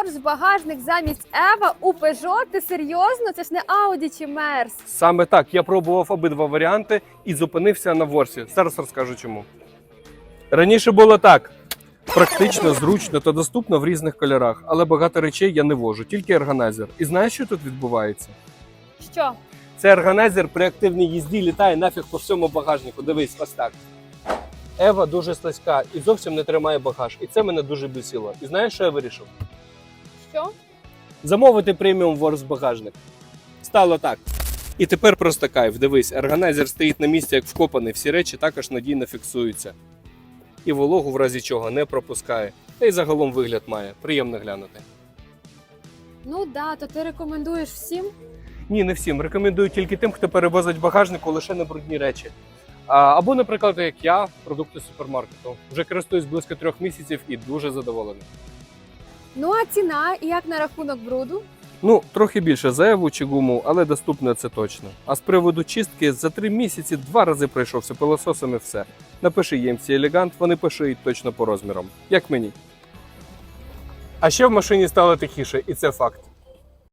Porsche багажник замість Ева у Peugeot? Ти серйозно? Це ж не Audi чи Merz. Саме так, я пробував обидва варіанти і зупинився на Ворсі. Зараз розкажу чому. Раніше було так: практично, зручно та доступно в різних кольорах, але багато речей я не вожу, тільки органайзер. І знаєш, що тут відбувається? Що? Цей органайзер при активній їзді літає нафіг по всьому багажнику. Дивись, ось так. Ева дуже слизька і зовсім не тримає багаж. І це мене дуже бісило. І знаєш, що я вирішив? Що? Замовити преміум ворс багажник. Стало так. І тепер просто кайф. Дивись, органайзер стоїть на місці, як вкопаний. Всі речі також надійно фіксуються. І вологу в разі чого не пропускає. Та й загалом вигляд має. Приємно глянути. Ну да, то ти рекомендуєш всім? Ні, не всім. Рекомендую тільки тим, хто перевозить в багажнику лише на брудні речі. А, або, наприклад, як я, продукти супермаркету. Вже користуюсь близько трьох місяців і дуже задоволений. Ну а ціна як на рахунок бруду? Ну, трохи більше за Еву чи гуму, але доступне це точно. А з приводу чистки за три місяці два рази пройшовся пилососом і все. Напиши ємці елегант, вони пишуть точно по розмірам, як мені. А ще в машині стало тихіше, і це факт.